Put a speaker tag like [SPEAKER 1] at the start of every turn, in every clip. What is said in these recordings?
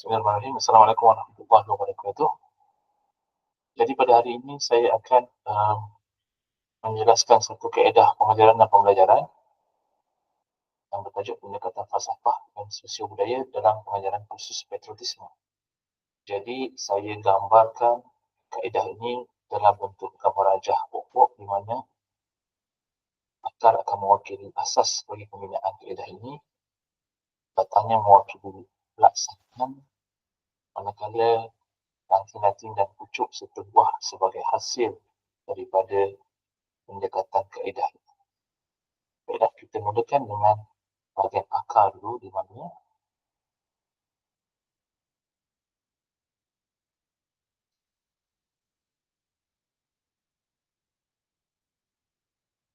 [SPEAKER 1] Bismillahirrahmanirrahim. Assalamualaikum warahmatullahi wabarakatuh. Jadi pada hari ini saya akan um, menjelaskan satu kaedah pengajaran dan pembelajaran yang bertajuk pendekatan falsafah dan sosio budaya dalam pengajaran kursus patriotisme. Jadi saya gambarkan kaedah ini dalam bentuk gambar rajah pokok di mana akar akan mewakili asas bagi pembinaan kaedah ini batangnya mewakili pelaksanaan manakala ranting-ranting dan pucuk serta buah sebagai hasil daripada pendekatan kaedah. Kaedah kita mulakan dengan bahagian akar dulu di mana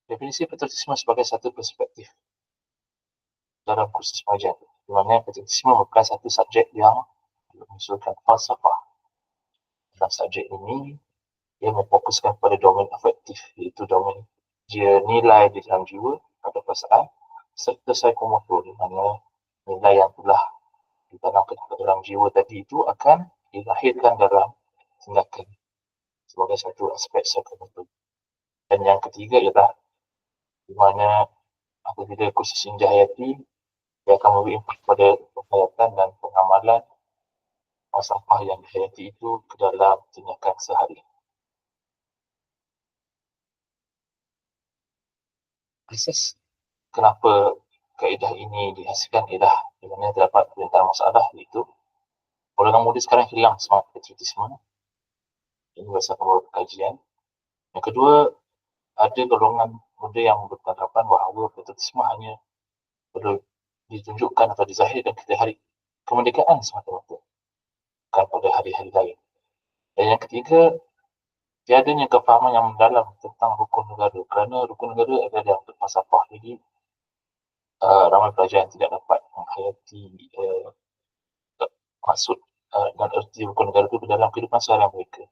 [SPEAKER 1] Definisi patriotisme sebagai satu perspektif dalam kursus pengajian di mana patriotisme merupakan satu subjek yang mengusulkan falsafah. Dalam subjek ini, ia memfokuskan pada domain afektif iaitu domain dia nilai di dalam jiwa atau perasaan serta psikomotor di mana nilai yang telah ditanamkan ke dalam jiwa tadi itu akan dilahirkan dalam tindakan sebagai satu aspek psikomotor. Dan yang ketiga ialah di mana apabila kursus Injah Hayati dia akan memberi input pada penghayatan dan pengamalan falsafah yang dihayati itu ke dalam tindakan sehari. Asas kenapa kaedah ini dihasilkan ialah di mana terdapat perintah masalah iaitu golongan muda sekarang hilang semangat patriotisme ini berdasarkan beberapa kajian. Yang kedua, ada golongan muda yang berpendapat bahawa patriotisme hanya perlu ditunjukkan atau dizahirkan ketika hari kemerdekaan semata-mata bukan pada hari-hari lain. Dan yang ketiga tiadanya kefahaman yang mendalam tentang rukun negara. Kerana rukun negara ada dalam falsafah jadi uh, ramai pelajar yang tidak dapat menghayati uh, maksud uh, dan erti rukun negara itu dalam kehidupan seharian mereka.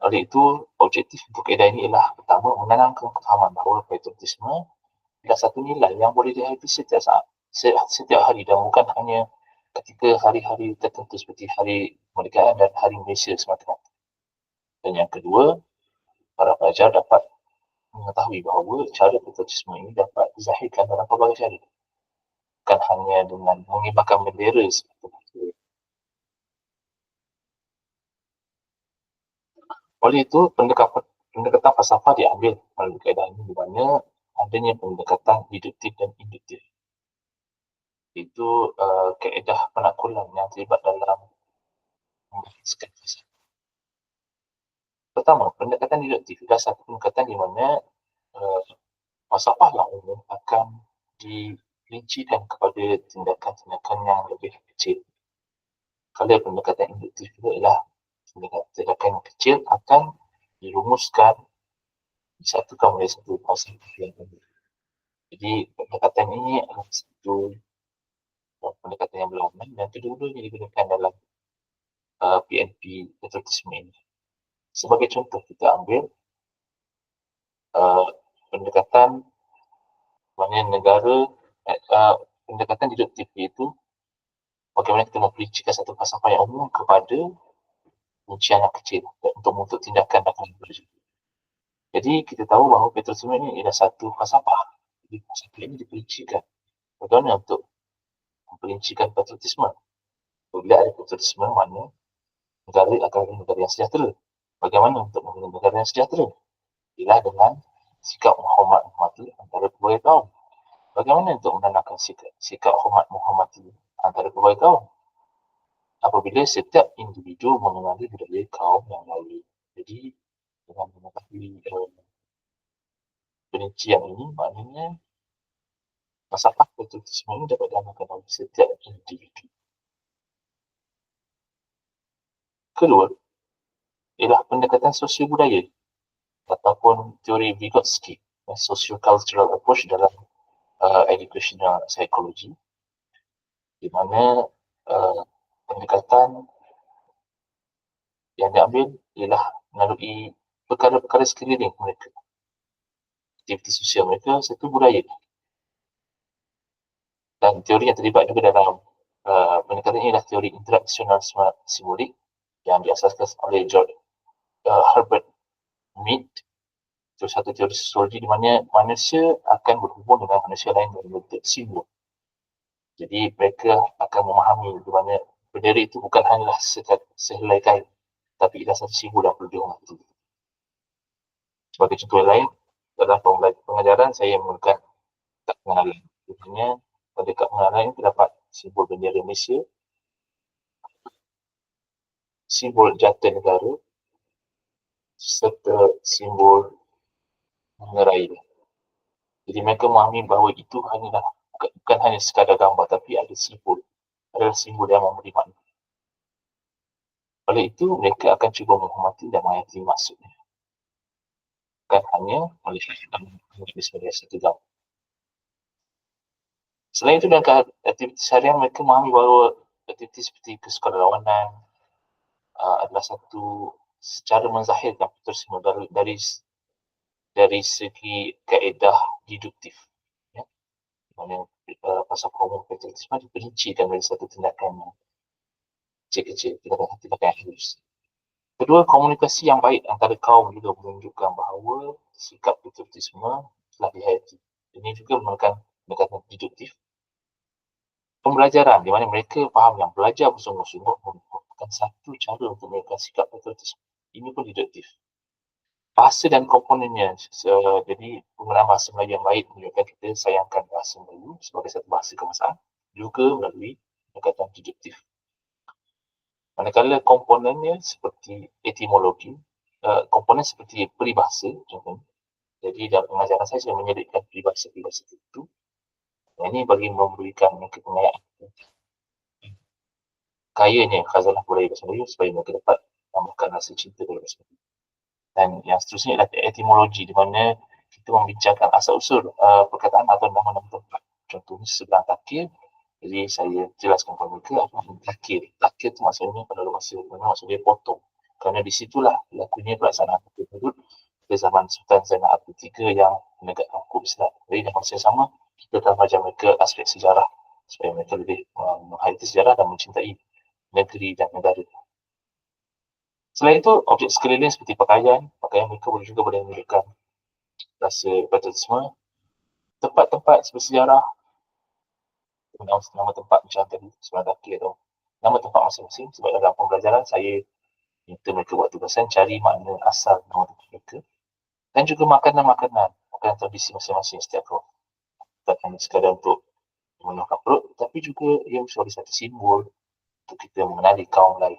[SPEAKER 1] Oleh itu, objektif untuk kaedah ini ialah pertama menanamkan kefahaman bahawa patriotisme adalah satu nilai yang boleh dihadapi setiap saat, setiap hari dan bukan hanya ketika hari-hari tertentu seperti hari kemerdekaan dan hari Malaysia semata-mata. Dan yang kedua, para pelajar dapat mengetahui bahawa cara patriotisme ini dapat dizahirkan dalam pelbagai cara. Bukan hanya dengan mengibarkan bendera seperti Oleh itu, pendekatan, pendekatan falsafah diambil melalui kaedah ini di mana adanya pendekatan deduktif dan induktif. Itu uh, kaedah penakulan yang terlibat dalam membahaskan falsafah. Pertama, pendekatan deduktif satu pendekatan di mana uh, falsafah yang umum akan dirincikan kepada tindakan-tindakan yang lebih kecil. Kalau pendekatan induktif itu adalah tindakan yang kecil akan dirumuskan disatukan oleh satu konsep yang berbeza. Jadi pendekatan ini adalah satu pendekatan yang berlawanan dan kedua-duanya digunakan dalam uh, PNP patriotisme ini. Sebagai contoh kita ambil uh, pendekatan mana negara uh, pendekatan deduktif itu bagaimana kita memperincikan satu falsafah yang umum kepada rincian yang kecil untuk untuk tindakan dan berjaya. Jadi kita tahu bahawa patriotisme ini adalah satu falsafah. Jadi falsafah ini diperincikan. Bagaimana untuk memperincikan patriotisme? Bila ada patriotisme mana negara akan menjadi negara yang sejahtera. Bagaimana untuk menjadi negara yang sejahtera? Ialah dengan sikap menghormat menghormati antara pelbagai kaum. Bagaimana untuk menanamkan sikap, sikap hormat menghormati antara pelbagai kaum? apabila setiap individu mengenali budaya kaum yang lain. Jadi dengan mengetahui uh, perincian ini maknanya masalah patriotisme ini dapat diamalkan oleh setiap individu. Kedua, ialah pendekatan sosial budaya ataupun teori Vygotsky, socio-cultural approach dalam uh, educational psychology di mana uh, pendekatan yang diambil ialah melalui perkara-perkara sekeliling mereka. Aktiviti sosial mereka, satu budaya. Dan teori yang terlibat juga dalam uh, pendekatan ini adalah teori interaksional simbolik yang diasaskan oleh George uh, Herbert Mead itu satu teori sosiologi di mana manusia akan berhubung dengan manusia lain dari bentuk simbol. Jadi mereka akan memahami di mana bendera itu bukan hanyalah sehelai kain tapi ia satu simbol yang perlu dihormati. Sebagai contoh lain, dalam pengajaran saya menggunakan tak pengenalan. Sebenarnya kad pengenalan ini terdapat simbol bendera Malaysia, simbol jata negara, serta simbol mengerai Jadi mereka memahami bahawa itu hanyalah bukan, hanya sekadar gambar tapi ada simbol. Adalah simbol yang memberi makna. Oleh itu, mereka akan cuba menghormati dan menghayati maksudnya. Bukan hanya melihat dan menjadi sebagai satu gambar. Selain itu, dalam aktiviti harian, mereka memahami bahawa aktiviti seperti kesukarelawanan uh, adalah satu secara menzahirkan tersebut dari, dari dari segi kaedah deduktif. Ya. Mana uh, pasal hormon patriotisme diperincikan dari satu tindakan yang kecil-kecil tindakan yang halus. Kedua, komunikasi yang baik antara kaum juga menunjukkan bahawa sikap patriotisme telah dihayati. Ini juga merupakan pendekatan deduktif. Pembelajaran di mana mereka faham yang belajar bersungguh-sungguh merupakan satu cara untuk mereka sikap patriotisme. Ini pun deduktif. Bahasa dan komponennya. So, jadi penggunaan bahasa Melayu yang baik menunjukkan kita sayangkan bahasa Melayu sebagai satu bahasa kemasaan juga melalui pendekatan deduktif. Manakala komponennya seperti etimologi, uh, komponen seperti peribahasa contohnya. Jadi dalam pengajaran saya, saya menyelitkan peribahasa-peribahasa itu. Ini bagi memberikan mereka pengayaan. Kayanya khazanah budaya bahasa Melayu supaya mereka dapat tambahkan rasa cinta kepada bahasa Melayu. Dan yang seterusnya adalah etimologi di mana kita membincangkan asal-usul uh, perkataan atau nama-nama tempat. Contohnya sebelah takir, jadi saya jelaskan kepada mereka apa takir. Takir itu maksudnya pada masa mana maksudnya potong. Kerana di situlah lakunya pelaksanaan tersebut pada zaman Sultan Zainal Abidin III yang menegakkan hukum Islam. Jadi dalam masa yang sama, kita telah belajar mereka aspek sejarah supaya mereka lebih menghayati sejarah dan mencintai negeri dan negara. Selain itu, objek sekeliling seperti pakaian, pakaian mereka boleh juga boleh menunjukkan rasa patriotisme. Tempat-tempat bersejarah nama tempat macam tadi sebelah kaki atau nama tempat masing-masing sebab dalam pembelajaran saya minta mereka buat tugasan cari makna asal nama tempat mereka dan juga makanan-makanan makanan tradisi masing-masing setiap keluarga tak sekadar untuk memenuhkan perut tapi juga ia sebagai satu simbol untuk kita mengenali kaum lain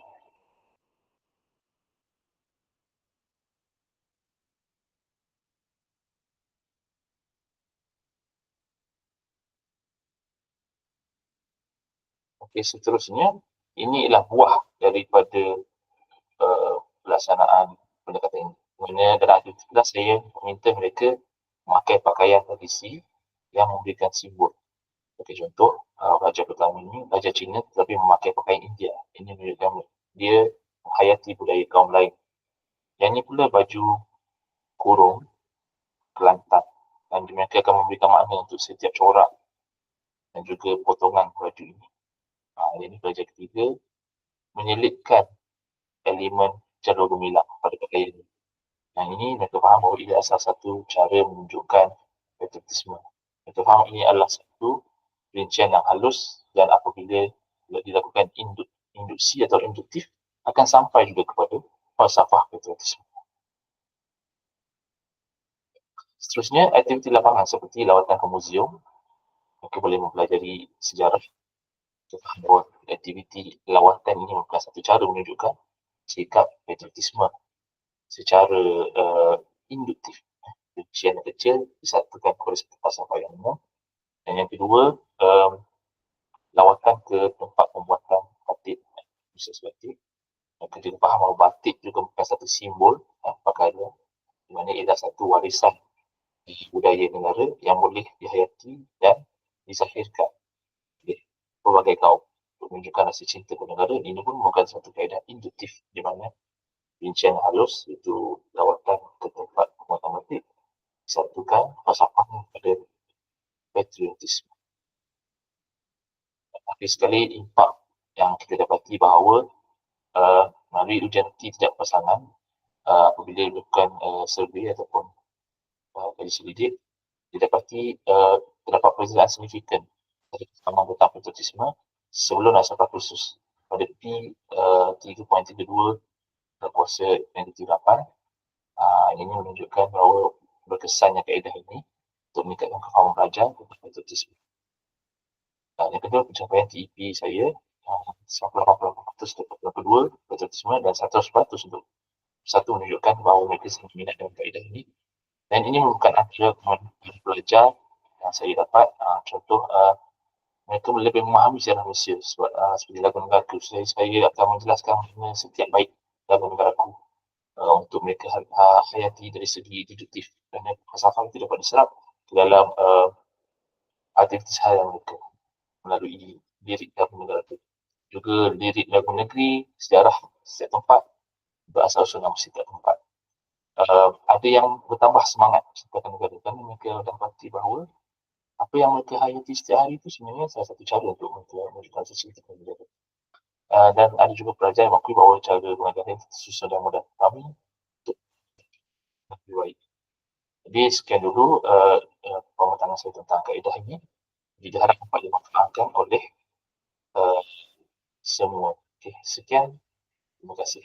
[SPEAKER 1] Okey, seterusnya ini ialah buah daripada uh, pelaksanaan pendekatan ini. Mana dalam aktiviti saya meminta mereka memakai pakaian tradisi yang memberikan simbol. Okey, contoh, uh, raja pertama ini, Raja Cina tetapi memakai pakaian India. Ini menunjukkan dia menghayati budaya kaum lain. Yang ini pula baju kurung Kelantan dan mereka akan memberikan makna untuk setiap corak dan juga potongan baju ini. Ha, ini pelajar ketiga menyelitkan elemen jalur gemilang pada pakaian ini. Yang ini mereka faham bahawa ini adalah salah satu cara menunjukkan patriotisme. Mereka faham ini adalah satu rincian yang halus dan apabila dilakukan induk, induksi atau induktif akan sampai juga kepada falsafah patriotisme. Seterusnya, aktiviti lapangan seperti lawatan ke muzium. Mereka boleh mempelajari sejarah bahawa aktiviti lawatan ini merupakan satu cara menunjukkan sikap patriotisme secara uh, induktif. Yang kecil disatukan satu pasal yang umum. Dan yang kedua, um, lawatan ke tempat pembuatan batik, khusus batik. Yang kedua, faham bahawa batik juga merupakan satu simbol uh, pakaian di mana ia satu warisan budaya negara yang boleh dihayati dan disahirkan pelbagai kaum untuk menunjukkan rasa cinta kepada negara ini pun merupakan satu kaedah induktif di mana rincian halus itu lawatan ke tempat pembuatan batik disatukan falsafah pada patriotisme. Tapi sekali impak yang kita dapati bahawa uh, melalui ujian tidak pasangan uh, apabila dilakukan uh, survey ataupun uh, kaji selidik didapati uh, terdapat perbezaan signifikan dari kesamaan data patriotisme sebelum asal khusus pada P uh, 3.32 kuasa negatif 8 uh, ini menunjukkan bahawa berkesannya kaedah ini untuk meningkatkan kefahaman pelajar tentang patriotisme. Uh, yang kedua pencapaian TEP saya uh, 98% untuk kedua patriotisme dan 100% untuk satu menunjukkan bahawa mereka sangat minat dengan kaedah ini. Dan ini merupakan antara kemampuan pelajar yang saya dapat. Uh, contoh uh, mereka lebih memahami sejarah Malaysia sebab uh, seperti lagu negara saya, saya akan menjelaskan setiap baik lagu negara uh, untuk mereka uh, hayati dari segi deduktif. Dan falsafah itu dapat diserap ke dalam uh, aktivitas harian mereka melalui lirik lagu negara juga lirik lagu negeri sejarah setiap tempat berasal usul nama setiap tempat. Uh, ada yang bertambah semangat menciptakan negara kerana mereka dapati bahawa apa yang mereka hayati setiap hari itu sebenarnya salah satu cara untuk mereka menunjukkan sesuatu kepada negara. Uh, dan ada juga pelajar yang mengakui bahawa cara mengajar ini susah dan mudah kami untuk baik. Jadi sekian dulu uh, uh, saya tentang kaedah ini. Jadi harap dapat dimanfaatkan oleh uh, semua. Okay, sekian. Terima kasih.